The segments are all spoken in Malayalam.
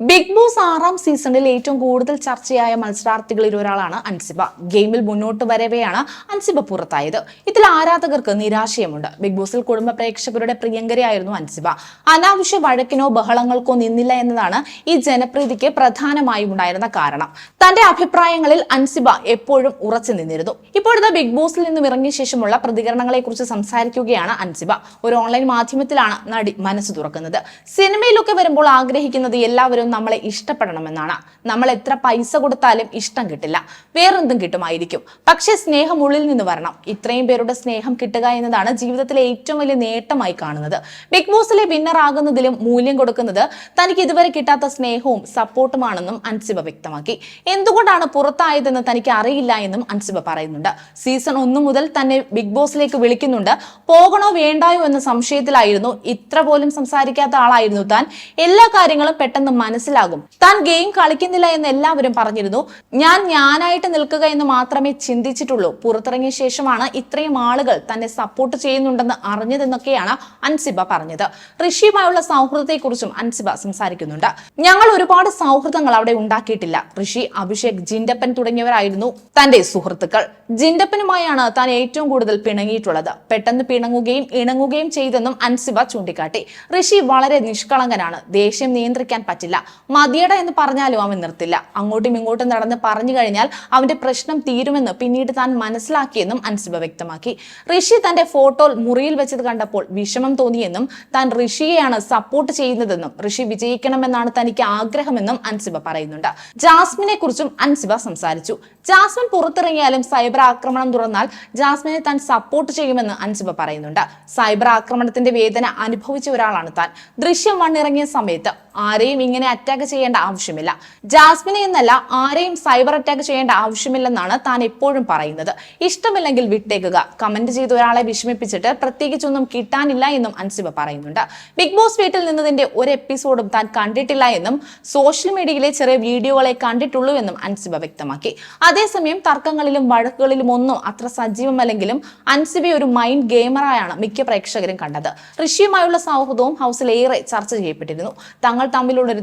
ബിഗ് ബോസ് ആറാം സീസണിൽ ഏറ്റവും കൂടുതൽ ചർച്ചയായ മത്സരാർത്ഥികളിൽ ഒരാളാണ് അൻസിബ. ഗെയിമിൽ മുന്നോട്ട് വരവെയാണ് അൻസിബ പുറത്തായത്. ഇതിൽ ആരാധകർക്ക് നിരാശയുമുണ്ട്. ബിഗ് ബോസിൽ കുടുംബ പ്രേക്ഷകരുടെ പ്രിയങ്കരയായിരുന്നു അൻസിബ. അനാവശ്യ വഴക്കിനോ ബഹളങ്ങൾക്കോ നിന്നില്ല എന്നതാണ് ഈ ജനപ്രീതിക്ക് പ്രധാനമായും ഉണ്ടായിരുന്ന കാരണം. തന്റെ അഭിപ്രായങ്ങളിൽ അൻസിബ എപ്പോഴും ഉറച്ചു നിന്നിരുന്നു. ഇപ്പോഴത്തെ ബിഗ് ബോസിൽ നിന്നും ഇറങ്ങിയ ശേഷമുള്ള പ്രതികരണങ്ങളെക്കുറിച്ച് സംസാരിക്കുകയാണ് അൻസിബ. ഒരു ഓൺലൈൻ മാധ്യമത്തിലാണ് നടി മനസ്സ് തുറക്കുന്നത്. സിനിമയിലൊക്കെ വരുമ്പോൾ ആഗ്രഹിക്കുന്നത് എല്ലാവരും നമ്മളെ ഇഷ്ടപ്പെടണമെന്നാണ്. നമ്മൾ എത്ര പൈസ കൊടുത്താലും ഇഷ്ടം കിട്ടില്ല. വേറെന്തും കിട്ടുമായിരിക്കും. പക്ഷേ സ്നേഹം ഉള്ളിൽ നിന്ന് വരണം. ഇത്രയും പേരുടെ സ്നേഹം കിട്ടുക എന്നതാണ് ജീവിതത്തിലെ ഏറ്റവും വലിയ നേട്ടമായി കാണുന്നത്. ബിഗ് ബോസിലെ വിന്നർ ആകുന്നതിലും മൂല്യം കൊടുക്കുന്നത് തനിക്ക് ഇതുവരെ കിട്ടാത്ത സ്നേഹവും സപ്പോർട്ടുമാണെന്നും അൻസിബ വ്യക്തമാക്കി. എന്തുകൊണ്ടാണ് പുറത്തായതെന്ന് തനിക്ക് അറിയില്ല എന്നും അൻസിബ പറയുന്നുണ്ട്. സീസൺ ഒന്നു മുതൽ തന്നെ ബിഗ് ബോസിലേക്ക് വിളിക്കുന്നുണ്ട്. പോകണോ വേണ്ടായോ എന്ന സംശയത്തിലായിരുന്നു. ഇത്ര പോലും സംസാരിക്കാത്ത ആളായിരുന്നു താൻ. എല്ലാ കാര്യങ്ങളും പെട്ടെന്ന് മനസ്സിലാകും. താൻ ഗെയിം കളിക്കുന്നില്ല എന്ന് എല്ലാവരും പറഞ്ഞിരുന്നു. ഞാൻ ഞാനായിട്ട് നിൽക്കുക എന്ന് മാത്രമേ ചിന്തിച്ചിട്ടുള്ളൂ. പുറത്തിറങ്ങിയ ശേഷമാണ് ഇത്രയും ആളുകൾ തന്നെ സപ്പോർട്ട് ചെയ്യുന്നുണ്ടെന്ന് അറിഞ്ഞതെന്നൊക്കെയാണ് അൻസിബ പറഞ്ഞത്. ഋഷിയുമായുള്ള സൗഹൃദത്തെക്കുറിച്ചും അൻസിബ സംസാരിക്കുന്നുണ്ട്. ഞങ്ങൾ ഒരുപാട് സൗഹൃദങ്ങൾ അവിടെ ഉണ്ടാക്കിയിട്ടില്ല. ഋഷി അഭിഷേക് ജിൻഡപ്പൻ തുടങ്ങിയവരായിരുന്നു തന്റെ സുഹൃത്തുക്കൾ. ജിൻഡപ്പനുമായാണ് താൻ ഏറ്റവും കൂടുതൽ പിണങ്ങിയിട്ടുള്ളത്. പെട്ടെന്ന് പിണങ്ങുകയും ഇണങ്ങുകയും ചെയ്തെന്നും അൻസിബ ചൂണ്ടിക്കാട്ടി. ഋഷി വളരെ നിഷ്കളങ്കനാണ്. ദേഷ്യം നിയന്ത്രിക്കാൻ പറ്റില്ല. മതിയട എന്ന് പറഞ്ഞാലും അവൻ നിർത്തില്ല. അങ്ങോട്ടും ഇങ്ങോട്ടും നടന്ന് പറഞ്ഞു കഴിഞ്ഞാൽ അവന്റെ പ്രശ്നം തീരുമെന്ന് പിന്നീട് താൻ മനസ്സിലാക്കിയെന്നും അൻസിബ വ്യക്തമാക്കി. ഋഷി തന്റെ ഫോട്ടോ മുറിയിൽ വെച്ചത് കണ്ടപ്പോൾ വിഷമം തോന്നിയെന്നും താൻ ഋഷിയെയാണ് സപ്പോർട്ട് ചെയ്യുന്നതെന്നും ഋഷി വിജയിക്കണമെന്നാണ് തനിക്ക് ആഗ്രഹമെന്നും അൻസിബ പറയുന്നുണ്ട്. ജാസ്മിനെ കുറിച്ചും അൻസിബ സംസാരിച്ചു. ജാസ്മിൻ പുറത്തിറങ്ങിയാലും സൈബർ ആക്രമണം തുറന്നാൽ ജാസ്മിനെ താൻ സപ്പോർട്ട് ചെയ്യുമെന്ന് അൻസിബ പറയുന്നുണ്ട്. സൈബർ ആക്രമണത്തിന്റെ വേദന അനുഭവിച്ച ഒരാളാണ് താൻ. ദൃശ്യം വണ്ണിറങ്ങിയ സമയത്ത് ആരെയും ഇങ്ങനെ അറ്റാക്ക് ചെയ്യേണ്ട ആവശ്യമില്ല. ജാസ്മിനെ എന്നല്ല ആരെയും സൈബർ അറ്റാക്ക് ചെയ്യേണ്ട ആവശ്യമില്ലെന്നാണ് താൻ എപ്പോഴും പറയുന്നത്. ഇഷ്ടമില്ലെങ്കിൽ വിട്ടേക്കുക. കമന്റ് ചെയ്ത് ഒരാളെ വിഷമിപ്പിച്ചിട്ട് പ്രത്യേകിച്ചൊന്നും കിട്ടാനില്ല എന്നും അൻസിബ പറയുന്നുണ്ട്. ബിഗ് ബോസ് വീട്ടിൽ നിന്നതിന്റെ ഒരു എപ്പിസോഡും താൻ കണ്ടിട്ടില്ല എന്നും സോഷ്യൽ മീഡിയയിലെ ചെറിയ വീഡിയോകളെ കണ്ടിട്ടുള്ളൂ എന്നും അൻസിബ വ്യക്തമാക്കി. അതേസമയം തർക്കങ്ങളിലും വഴക്കുകളിലും ഒന്നും അത്ര സജീവമല്ലെങ്കിലും അൻസിബ ഒരു മൈൻഡ് ഗെയിമറായാണ് മിക്ക പ്രേക്ഷകരും കണ്ടത്. ഋഷിയുമായുള്ള സൗഹൃദവും ഹൗസിൽ ഏറെ ചർച്ച ചെയ്യപ്പെട്ടിരുന്നു. തങ്ങൾ തമ്മിലുള്ളൊരു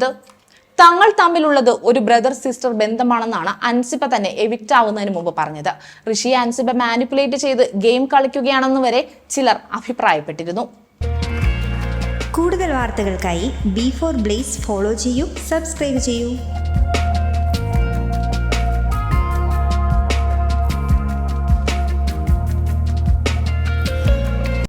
തങ്ങൾ തമ്മിലുള്ളത് ഒരു ബ്രദർ സിസ്റ്റർ ബന്ധമാണെന്നാണ് അൻസിബ തന്നെ എവിക്റ്റ് ആവുന്നതിന് മുമ്പ് പറഞ്ഞത്. ഋഷിയെ അൻസിബ മാനിപ്പുലേറ്റ് ചെയ്ത് ഗെയിം കളിക്കുകയാണെന്ന് വരെ ചിലർ അഭിപ്രായപ്പെട്ടിരുന്നു. കൂടുതൽ വാർത്തകൾക്കായി ബി ഫോർ ബ്ലേസ് ഫോളോ ചെയ്യൂ സബ്സ്ക്രൈബ് ചെയ്യൂ.